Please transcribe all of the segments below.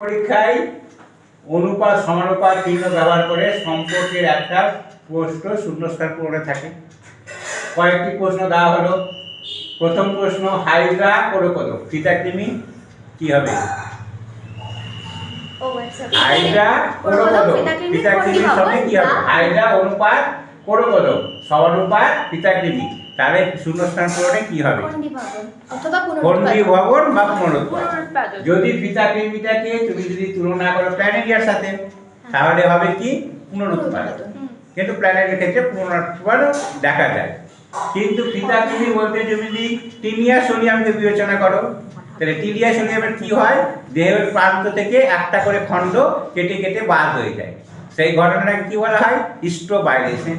পরীক্ষায় অনুপাত সমানুপাত চিহ্ন ব্যবহার করে সম্পর্কের একটা প্রশ্ন শূন্যস্থান পূরণে থাকে। কয়েকটি প্রশ্ন দেওয়া হলো। প্রথম প্রশ্ন হাইড্রা করো কত? ফিতাকৃমি কি হবে? আচ্ছা। হাইড্রা করো কত? ফিতাকৃমির সঙ্গে কি হবে? হাইড্রা অনুপাত করো কত? সমানুপাত ফিতাকৃমি তাহলে শূন্যস্থান পূরণে কি হবে? ভবন বা পুনরুৎপাদন। যদি ফিতাকৃমিটাকে তুমি যদি তুলনা করো প্ল্যানেরিয়ার সাথে তাহলে হবে কি? পুনরুৎপাদন। কিন্তু প্ল্যানেটের ক্ষেত্রে পুনরুৎপাদন দেখা যায়। কিন্তু পিতা ফিতাকৃমি বলতে তুমি যদি টিনিয়া সোনিয়ামকে বিবেচনা করো তাহলে টিনিয়া সোনিয়ামের কি হয়? দেহের প্রান্ত থেকে একটা করে খণ্ড কেটে কেটে বাদ হয়ে যায়। সেই ঘটনাটাকে কি বলা হয়? ইস্ট্রোবাইলেশন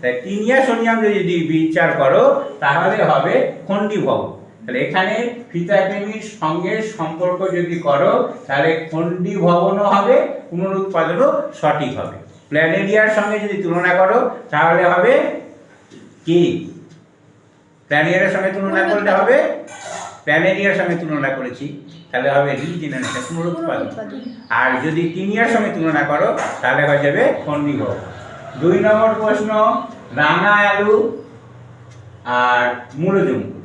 তাই টিনিয়া সোনিয়াম যদি বিচার করো তাহলে হবে খণ্ডীভব তাহলে এখানে ফিতাকৃমির সঙ্গে সম্পর্ক যদি করো তাহলে খণ্ডী ভবনও হবে পুনরুৎপাদনও সঠিক হবে। প্ল্যানেরিয়ার সঙ্গে যদি তুলনা করো তাহলে হবে কি? প্ল্যানেরিয়ার সঙ্গে তুলনা করলে হবে? প্ল্যানেরিয়ার সঙ্গে তুলনা করেছি তাহলে হবে রিজেনারেশন পুনরুৎপাদন। আর যদি তিনিয়ার সঙ্গে তুলনা করো তাহলে হয়ে যাবে খণ্ডীভব দুই নম্বর প্রশ্ন রাঙা আলু আর মূলজঙ্কুর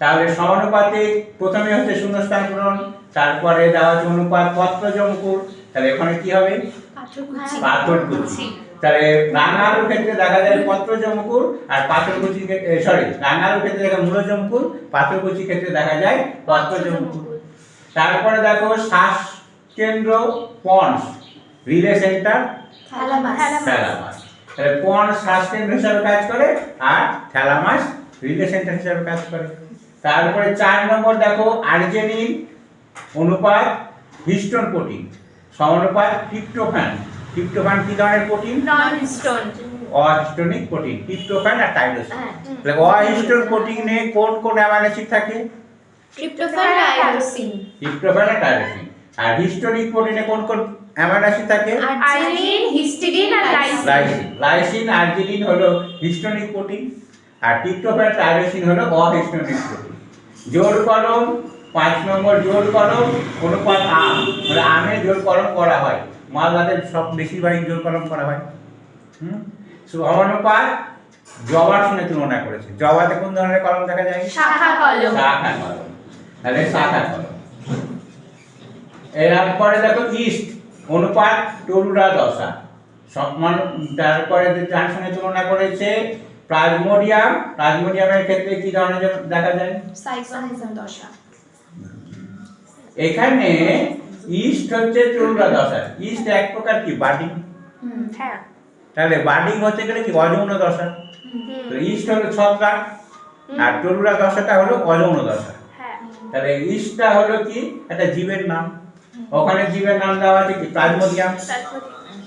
তাহলে সমানুপাতে প্রথমে হচ্ছে শূন্যস্থান পূরণ তারপরে দেওয়া হচ্ছে অনুপাত পত্র জঙ্কুর তাহলে এখানে কি হবে? পাথরকুচি। পাথরকুচি। তাহলে রাঙা আলুর ক্ষেত্রে দেখা যায় পত্র জমকুর আর পাথরকুচি সরি রাঙা আলুর ক্ষেত্রে দেখা মূল জমকুর পাথরকুচি ক্ষেত্রে দেখা যায় পত্র জমকুর। তারপরে দেখো শ্বাস কেন্দ্র pons relay centre thalamus thalamus তাহলে পন্স শ্বাস হিসাবে কাজ করে আর থ্যালামাস রিলে সেন্টার হিসাবে কাজ করে। তারপরে চার নম্বর দেখো আর্জেনিন অনুপাত হিস্টোন প্রোটিন সমানুপাত ট্রিপ্টোফ্যান ট্রিপ্টোফ্যান কি ধরনের প্রোটিন নন স্টোন অহিস্টোনিক প্রোটিন ট্রিপ্টোফ্যান আর টাইরোসিন হ্যাঁ। তাহলে অহিস্টোন প্রোটিনে কোন কোন অ্যামাইনো অ্যাসিড থাকে? ট্রিপ্টোফ্যান টাইরোসিন ট্রিপ্টোফ্যান আর টাইরোসিন আর হিস্টোনিক প্রোটিনে কোন কোন অ্যামাইনো অ্যাসিড থাকে আর্জিনিন হিস্টিডিন আর লাইসিন। লাইসিন। আর্জিনিন হলো হিস্টোনিক প্রোটিন আর টাইরোসিন হলো অহিস্টোনিক প্রোটিন। জোর কলম পাঁচ নম্বর জোর কলম অনুপাত আম। মানে আমে জোর কলম করা হয়। মালদাদের সব বেশিরভাগই জোর কলম করা হয়। হুম? সমানুপাত জবার সঙ্গে তুলনা করেছে। জবাতে কোন ধরনের কলম দেখা যায়? শাখা কলম। শাখা কলম। তাহলে শাখা কলম। এরপরে দেখো ইস্ট। অনুপাত টরুরা দশা। সম্মান তারপরে যার সঙ্গে তুলনা করেছে প্লাজমোডিয়াম প্লাজমোডিয়ামের ক্ষেত্রে কি ধরনের দেখা যায়? দশা। এখানে ইস্ট হচ্ছে টরুরা দশা। ইস্ট এক প্রকার কি? বাডিং হ্যাঁ। তাহলে বাডিং হতে গেলে কি? অযৌন দশা। তো ইস্ট হলো ছত্রাক আর টরুরা দশাটা হলো অযৌন দশা। হ্যাঁ। তাহলে ইস্টটা হলো কি? একটা জীবের নাম। ওখানে জীবের নাম দেওয়া আছে কি? প্লাজমোডিয়াম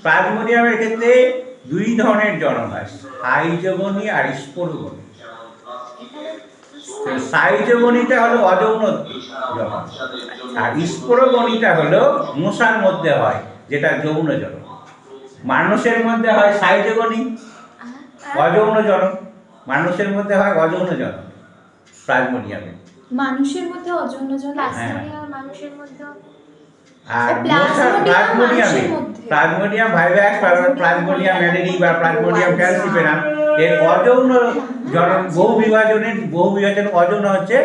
প্লাজমোডিয়ামের ক্ষেত্রে দুই ধরনের জনন হয় সাইজগণী আর স্পোরগণী তো হলো অযৌন জনন আর স্পোরগণীটা হলো মশার মধ্যে হয় যেটা যৌন জনন মানুষের মধ্যে হয় সাইজগণী অযৌন জনন মানুষের মধ্যে হয় অযৌন জনন প্লাজমোডিয়ামে মানুষের মধ্যে অযৌন জন মানুষের মধ্যে আর প্লাজমোডিয়াম প্লাজমোডিয়ামে। প্লাজমোডিয়াম ভাইভাক্স প্লাজমোডিয়াম ম্যালেরি বা প্লাজমোডিয়াম ফ্যালসিপেরাম এর অযৌন জনন বহু বিভাজনের বহু বিভাজন অযৌন হচ্ছে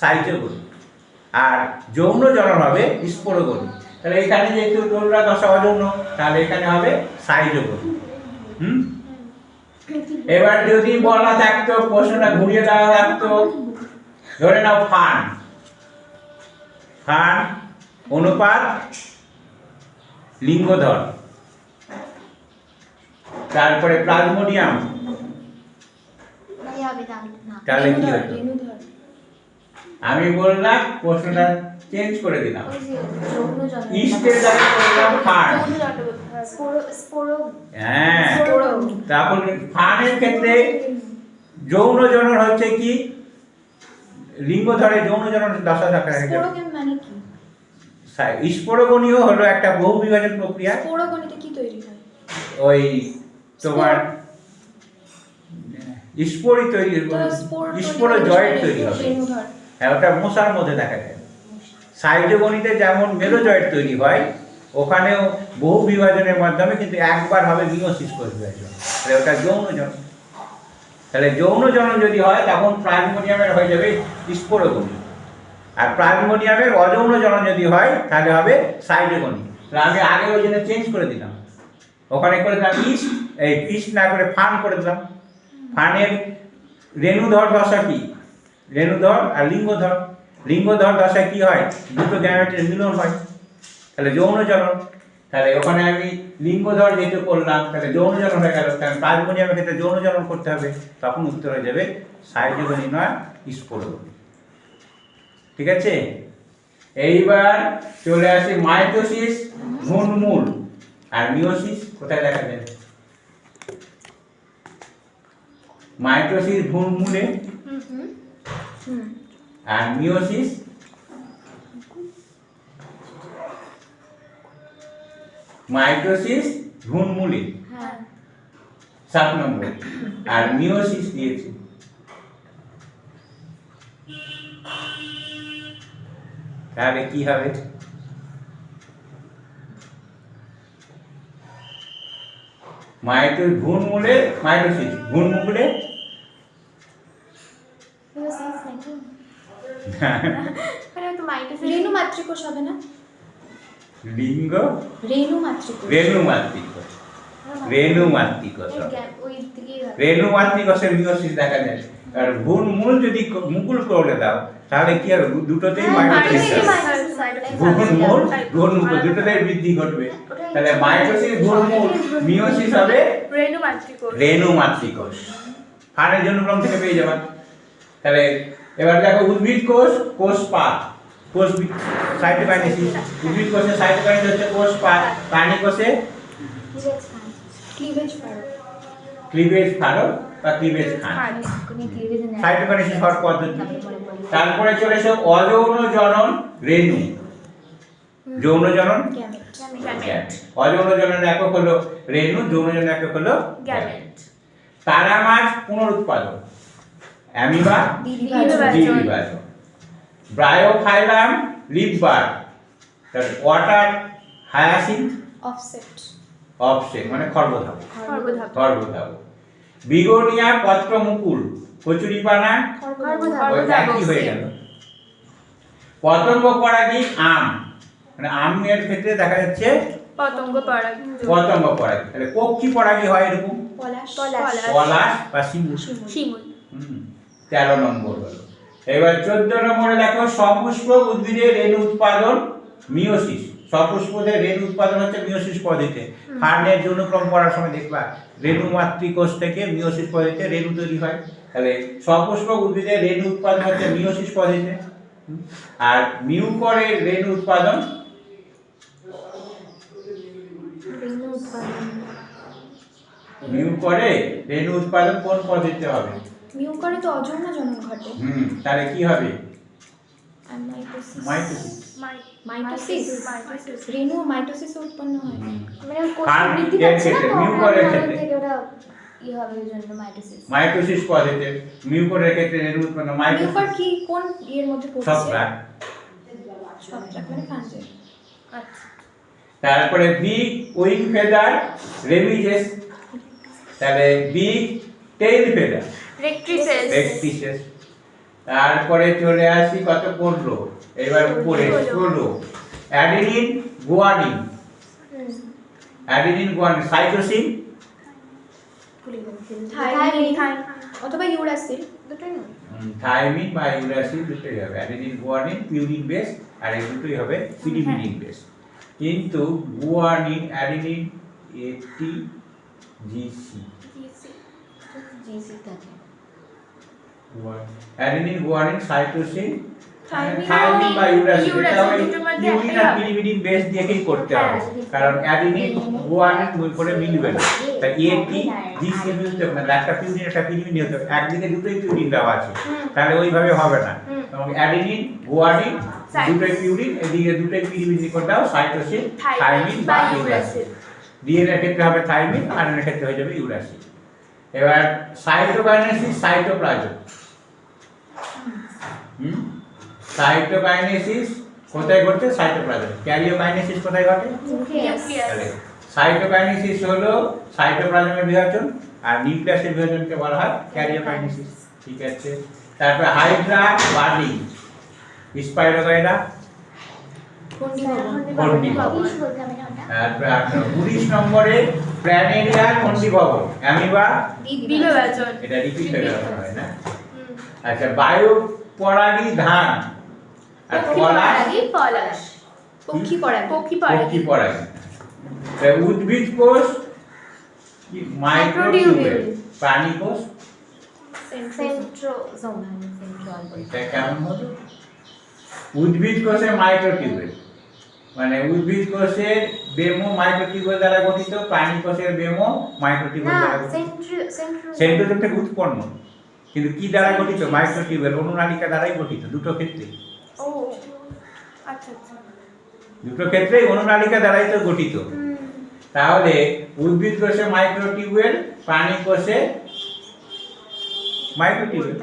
সাইজগণী আর যৌন জনন হবে তাহলে এখানে যেহেতু তোমরা দশা অযৌন তাহলে এখানে হবে হুম? এবার যদি বলা থাকতো প্রশ্নটা ঘুরিয়ে দেওয়া থাকতো ধরে নাও ফান। ফান অনুপাত লিঙ্গধর। তারপরে প্লাজমোডিয়াম তাহলে কি হতো? আমি বললাম প্রশ্নটা চেঞ্জ করে দিলাম। ইস্টের জায়গায় করলাম ফান স্পোরো স্পোরো। হ্যাঁ। তারপর ফানের ক্ষেত্রে যৌন জনন হচ্ছে কি? লিঙ্গধরে যৌন জনন দশা থাকা স্পোরোগেন মানে কি? স্পোরগণীয় হলো একটা বহু বিভাজন প্রক্রিয়া। স্পোরোগণিতে কি তৈরি হয়? ওই তোমার স্পোরি তৈরি স্পোর জয়েন্ট তৈরি হবে। রেণুধর হ্যাঁ ওটা মশার মধ্যে দেখা যায়। সাইটোগণিতে যেমন মেরোজয়েড তৈরি হয় ওখানেও বহু বিভাজনের মাধ্যমে কিন্তু একবার হবে মিওসিস কোষ বিভাজন তাহলে ওটা যৌন জনন তাহলে যৌন জনন যদি হয় তখন প্রাইমোনিয়ামের হয়ে যাবে স্পোরোগনি আর প্রাইমোনিয়ামের অযৌন জনন যদি হয়, তাহলে হবে সাইটোগনি তাহলে আমি আগে ওই জন্য চেঞ্জ করে দিলাম। ওখানে করে দিলাম ইস্ট এই ইস্ট না করে ফান করে দিলাম। ফানের রেণুধর দশা কি? রেণুধর আর লিঙ্গধর। লিঙ্গধর দশায় কি হয়? দুটো গ্যামেটের মিলন হয়। তাহলে যৌন জনন। তাহলে ওখানে আমি লিঙ্গধর যেহেতু করলাম, তাহলে যৌন জনন হয়ে গেল। কারণ প্লাজমোনিয়ামের ক্ষেত্রে যৌন জনন করতে হবে। তখন উত্তর হয়ে যাবে সাইজগনি নয় স্পোরগনি ঠিক আছে? এইবার চলে আসি মাইটোসিস ঘূর্ণমূল আর মিওসিস কোথায় দেখা যায় মাইটোসিস ঘূর্ণমূলে আর মিওসিস মাইটোসিস ঘূর্ণমূলে সাত নম্বর। আর মিওসিস দিয়েছি। তাহলে কি হবে? মাইটো ঘূর্ণমূলে মাইটোসিস রেণু মাতৃকোষ হবে না? লিঙ্গ? রেণু মাতৃকোষ। রেণু মাতৃকোষ। রেণু মাতৃকোষ ওই হবে। গ্যাপ ওই দিকেই হবে। রেণু মাতৃকোষের মিওসিস দেখা যায়। আর ঘূর্ণমূল যদি মুকুল করে দাও তাহলে কি হবে দু- দুটোতেই মাইটোসিস মাইটোসিস, ঘূর্ণমূল দুটোতেই বৃদ্ধি ঘটবে। তাহলে মাইটোসিস ঘূর্ণমূল মিওসিস হবে? রেণু মাতৃকোষ। রেণু মাতৃকোষ। ফানের জন্য ক্রম থেকে পেয়ে যাবেন তাহলে এবার দেখো উদ্ভিদ কোষ কোষ পাত কোষ সাইটোকাইনেসিস উদ্ভিদ কোষে সাইটোকাইনেসিস হচ্ছে কোষ পাত প্রাণী কোষে ক্লিভেজ ফার ক্লিভেজ ফারক বা ক্লিভেজ খান। সাইটোকাইনেসিস হওয়ার পদ্ধতি তারপরে চলে এসে অযৌন জনন রেণু। যৌন জনন। অযৌন জনন একক হলো রেণু যৌন জনন একক হলো। তারা মাছ পুনরুৎপাদন অ্যামিবা দ্বিবিভাজন ব্রায়োফাইলাম লিপবার। Water hyacinth offset. অফসে মানে খর্বধাব খর্বধাপ। খর্বধাব বিগোনিয়া পত্রমুকুল। কচুরিপানা। ওই একই হয়ে গেল? পতঙ্গ পরাগী আম। মানে আমের ক্ষেত্রে দেখা যাচ্ছে পতঙ্গ পরাগ পতঙ্গ পরাগী তাহলে পক্ষী পরাগী হয় এরকম? পলাশ। বা শিমুল। শিমুল। তেরো নম্বর হলো। এবার চোদ্দ নম্বরে দেখো সপুষ্প উদ্ভিদের রেণু উৎপাদন মিওসিস সপুষ্পদের রেণু উৎপাদন হচ্ছে মিওসিস পদ্ধতিতে। ফার্নের যৌনক্রম করার সময় দেখবা রেণু মাতৃকোষ থেকে মিওসিস পদ্ধতিতে রেণু তৈরি হয়। তাহলে সপুষ্প উদ্ভিদের রেণু উৎপাদন হচ্ছে মিওসিস পদ্ধতিতে আর মিউকরের রেণু উৎপাদন? রেণু উৎপাদন। মিউকরে রেণু উৎপাদন কোন পদ্ধতিতে হবে? মিউ করে তো অযৌন জনন ঘটে। হুম তাহলে কি হবে? আর মাইটোসিস। মাইটোসিস। মাইটোসিস? রেণু মাইটোসিস উৎপন্ন হয়। মানে কোষ বৃদ্ধি পাচ্ছে না মিউকরের ক্ষেত্রে। ই হবে ওই জন্য মাইটোসিস মাইটোসিস পদ্ধতিতে মিউকরের ক্ষেত্রে রেণু উৎপন্ন মাইটোসিস কি? কোন ইয়ের মধ্যে পড়ছে? ছত্রাক মানে আচ্ছা। তারপরে বিগ উইং ফেদার রেমিজেস তাহলে big tail feather rectrices rectrices তারপরে চলে আসি কত? পড়ল এবার উপরে। হলো adenine guanine adenine guanine cytosine thymine অথবা ইউরাসিল দুটোই না থাইমিন বা ইউরাসিন দুটোই হবে। অ্যাডিনিন গুয়ানিন পিউরিন বেস আর এই দুটোই হবে পিরিমিডিন বেস কিন্তু গুয়ানিন অ্যাডিনিন এটি GC adenine guanine cytosine thymine বা এটা ওই ইউরিন আর হবে। পিরিমিডিন বেস দিয়েই করতে হবে। হ্যাঁ। কারণ অ্যাডিনিন করে মিলবে না। তাই এটি হবে না একটা পিউরিন একটা পিরিমিডিন হতে হবে। একদিকে দুটোই পিউরিন দেওয়া আছে। তাহলে ওইভাবে হবে না। এবং অ্যাডিনিন গুয়ানিন দুটোই পিউরিন এদিকে দুটোই পিরিমিডিন করে দাও সাইটোসিন থাইমিন বা ডিএনএ ক্ষেত্রে হবে থাইমিন আরএনএ ক্ষেত্রে হয়ে যাবে ইউরাসিন এবার সাইটোকাইনেসিস সাইটোপ্লাজম হুম সাইটোকাইনেসিস কোথায় ঘটছে? সাইটোপ্লাজম। ক্যারিওকাইনেসিস কোথায় ঘটে? নিউক্লিয়াস। সাইটোকাইনেসিস হলো সাইটোপ্লাজমের বিভাজন আর নিউক্লিয়াসের বিভাজনকে বলা হয় ক্যারিওকাইনেসিস ঠিক আছে? তারপরে হাইড্রা বার্লিং ভবন। তারপরে আপনার উনিশ নম্বরে প্ল্যানেরিয়া খন্ডি ভবন অ্যামিবা এটা রিপিট হয়ে হয় না? আচ্ছা বায়ু পরাগী ধান আর পলাশ পলাশ পক্ষী পরাগ। পক্ষী পক্ষী পরাগী। পরাগী। উদ্ভিদ কোষ প্রাণী কোষ? এটা কেমন হলো? উদ্ভিদ কোষে মাইক্রোটিউবেল মানে উদ্ভিদ কোষের বেমো মাইক্রোটিউবেল দ্বারা গঠিত প্রাণী কোষের বেমো মাইক্রোটিউবেল দ্বারা সেন্ট্রোজোম থেকে উৎপন্ন। কিন্তু কি দ্বারা গঠিত? মাইক্রোটিউবেল অনুনালিকা দ্বারাই গঠিত দুটো ক্ষেত্রে। ও আচ্ছা আচ্ছা। দুটো ক্ষেত্রেই অনুনালিকা দ্বারাই তো গঠিত। তাহলে উদ্ভিদ কোষে মাইক্রোটিউবেল প্রাণী কোষে মাইক্রোটিউবেল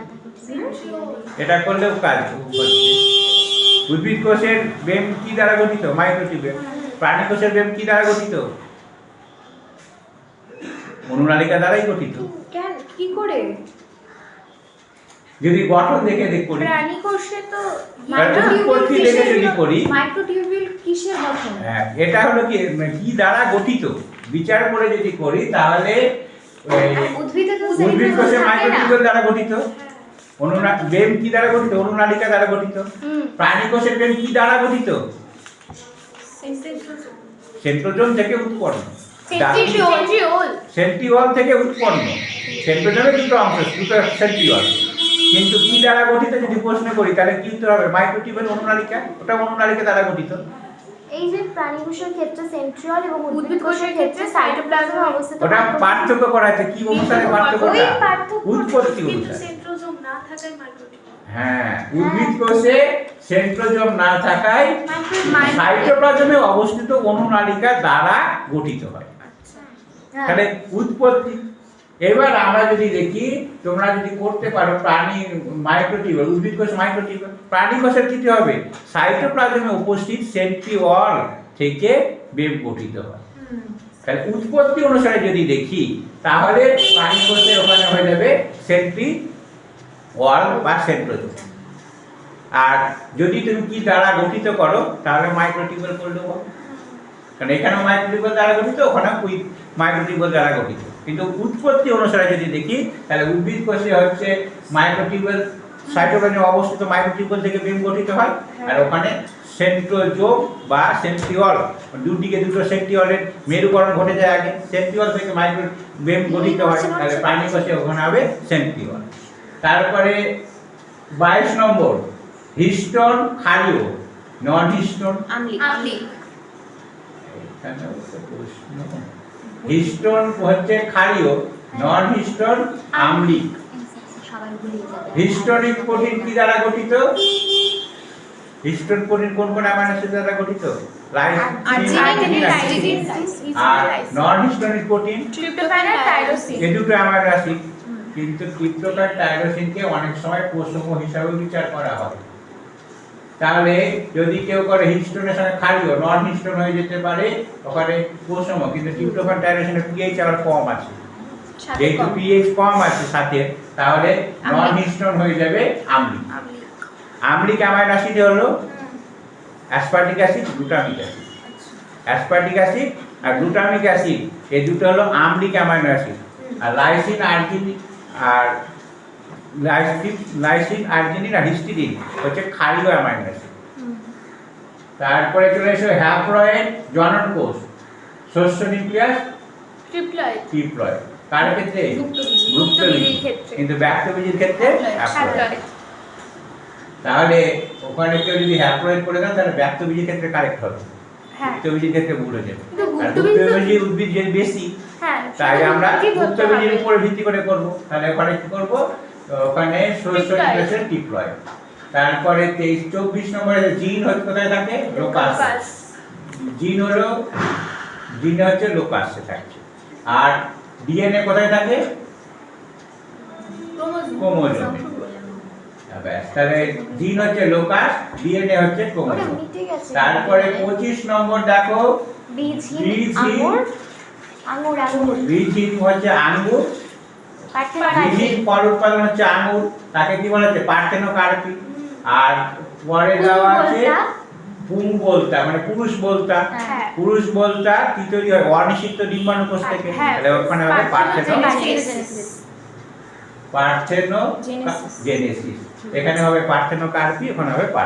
এটা করলেও কাজ উদ্ভিদ কোষের বেম কি দ্বারা গঠিত? মাইক্রোটিউবেল প্রাণী কোষের বেম কি দ্বারা গঠিত? অনুনালিকা দ্বারাই গঠিত। কেন? কি করে? যদি গঠন দেখে দেখ করি। প্রাণী কোষে তো উৎপত্তি দেখে যদি করি। মাইক্রোটিউবিউল কিসের গঠন? হ্যাঁ, এটা হলো কি মানে কি দ্বারা গঠিত? বিচার করে যদি করি তাহলে উদ্ভিদে তো উদ্ভিদ কোষে। মাইক্রোটিউবেল দ্বারা গঠিত। অনুনা বেম কি দ্বারা গঠিত? অনুনালিকা দ্বারা গঠিত। প্রাণী কোষের বেম কি দ্বারা গঠিত? সেন্ট্রোজোম থেকে উৎপন্ন। সেন্ট্রিওল। সেন্ট্রিওল থেকে উৎপন্ন। সেন্ট্রোজোমের দুটো অংশ দুটো সেন্ট্রিওল। কিন্তু কি দ্বারা গঠিত যদি প্রশ্ন করি তাহলে কি উত্তর হবে? মাইক্রোটিউবেল অনুনালিকা ওটা অনুনালিকা দ্বারা গঠিত। এই যে প্রাণী কোষের ক্ষেত্রে সেন্ট্রিওল এবং উদ্ভিদ কোষের ক্ষেত্রে সাইটোপ্লাজমে অবস্থিত ওটা পার্থক্য করা আছে কি অনুসারে পার্থক্য? উৎপত্তি অনুসারে। সেন্ট্রোজোম না থাকায় মাইক্রোটিউব হ্যাঁ উদ্ভিদ কোষে সেন্ট্রোজোম না থাকায় সাইটোপ্লাজমে অবস্থিত অনুনালিকা দ্বারা গঠিত হয়। হ্যাঁ। তাহলে উৎপত্তি এবার আমরা যদি দেখি, তোমরা যদি করতে পারো প্রাণী মাইক্রোটিউবেল উদ্ভিদ কোষ মাইক্রোটিউবেল প্রাণী কোষের কি হবে? সাইটোপ্লাজমে উপস্থিত সেন্ট্রি সেন্ট্রিওল থেকে বেব গঠিত হয়। তাহলে উৎপত্তি অনুসারে যদি দেখি, তাহলে প্রাণী কোষের ওখানে হয়ে যাবে সেন্ট্রি ওয়াল বা সেন্ট্রোজোম আর যদি তুমি কি দ্বারা গঠিত করো, তাহলে মাইক্রোটিউবেল করলেও হবে কারণ এখানেও মাইক্রোটিউবেল দ্বারা গঠিত, ওখানেও মাইক্রোটিউবেল দ্বারা গঠিত? কিন্তু উৎপত্তি অনুসারে যদি দেখি তাহলে উদ্ভিদ কোষে হচ্ছে মাইক্রোটিউবেল সাইটোপ্লাজমে অবস্থিত মাইক্রোটিউবেল থেকে বেম গঠিত হয়। আর ওখানে সেন্ট্রোজোম বা সেন্ট্রিওল দুটিকে দুটো সেন্ট্রিওলের মেরুকরণ ঘটে যায় আগে। সেন্ট্রিওল থেকে মাইক্রো বেম গঠিত হয় তাহলে প্রাণী কোষে ওখানে হবে সেন্ট্রিওল তারপরে বাইশ নম্বর হিস্টোন খালিও নন হিস্টোন আমলি আমলি হিস্টোন হচ্ছে ক্ষারীয় নন হিস্টোন আম্লিক হিস্টোনিক প্রোটিন কি দ্বারা গঠিত? হিস্টোন প্রোটিন কোন কোন অ্যামাইনো অ্যাসিড দ্বারা গঠিত? আর নন হিস্টোনিক প্রোটিন? ট্রিপ্টোফ্যান আর টাইরোসিন এই দুটো অ্যামাইনো অ্যাসিড। কিন্তু ক্রিপ্টোকার টাইরোসিনকে অনেক সময় প্রসঙ্গ হিসাবে বিচার করা হয়। তাহলে যদি কেউ করে হিস্টোনের সঙ্গে খালিও নন হিস্টোন হয়ে যেতে পারে ওখানে প্রসঙ্গ কিন্তু ক্রিপ্টোকার টাইরোসিনের পিএইচ আবার কম আছে। যেহেতু পিএইচ কম আছে সাথে তাহলে নন হিস্টোন হয়ে যাবে আম্লিক। আমলি আম্লিক অ্যামাইনো অ্যাসিড হলো aspartic acid glutamic acid. Aspartic acid আর গ্লুটামিক অ্যাসিড এই দুটো হলো আমলিক অ্যামাইনো অ্যাসিড। আর লাইসিন আর্জিনিন আর লাইসিন লাইসিন আর্জিনিন আর হিস্টিডিন হচ্ছে ক্ষারীয় অ্যামাইনো অ্যাসিড। তারপরে চলে এসো হ্যাপ্লয়েড জনন কোষ শস্য নিউক্লিয়াস ট্রিপ্লয়েড। ট্রিপ্লয়েড। কার ক্ষেত্রে? গুপ্তবীজির। ক্ষেত্রে। কিন্তু ব্যক্তবীজির ক্ষেত্রে হ্যাপ্লয়েড তাহলে ওখানে কেউ যদি হ্যাপ্লয়েড করে দেন তাহলে ব্যক্তবীজের ক্ষেত্রে কারেক্ট হবে। হ্যাঁ। গুপ্তবীজের ক্ষেত্রে ভুল হয়ে যাবে গুপ্তবীজ উদ্ভিদ যে বেশি হ্যাঁ তাই আমরা গুপ্তবীজের হবে। ভিত্তি করে করব। তাহলে ওখানে কি করব? ওখানে টিপ্লয়েড তারপরে তেইশ চব্বিশ নম্বরে জিন হচ্ছে কোথায় থাকে? লোকাস। জিন হলো জিন হচ্ছে লোকাসে থাকে। আর ডিএনএ কোথায় থাকে? ক্রোমোজোমে। ব্যাস তাহলে জিন হচ্ছে লোকাস ডিএনএ হচ্ছে ক্রোমোজোম। তারপরে পঁচিশ নম্বর দেখো বীজহীন বীজহীন হচ্ছে আঙ্গুর। বীজহীন ফল উৎপাদন হচ্ছে আঙ্গুর তাকে কি বলা হচ্ছে পার্থেনোকার্পি আর পরে দেওয়া আছে পুং বলতা মানে পুরুষ বলতা হ্যাঁ। পুরুষ বলতা কি তৈরি হয়? ডিম্বাণু কোষ থেকে। হ্যাঁ। তাহলে ওখানে হবে পার্থেনো। পার্থেনো জেনেসিস এখানে হবে পার্থেনোকার্পি ওখানে হবে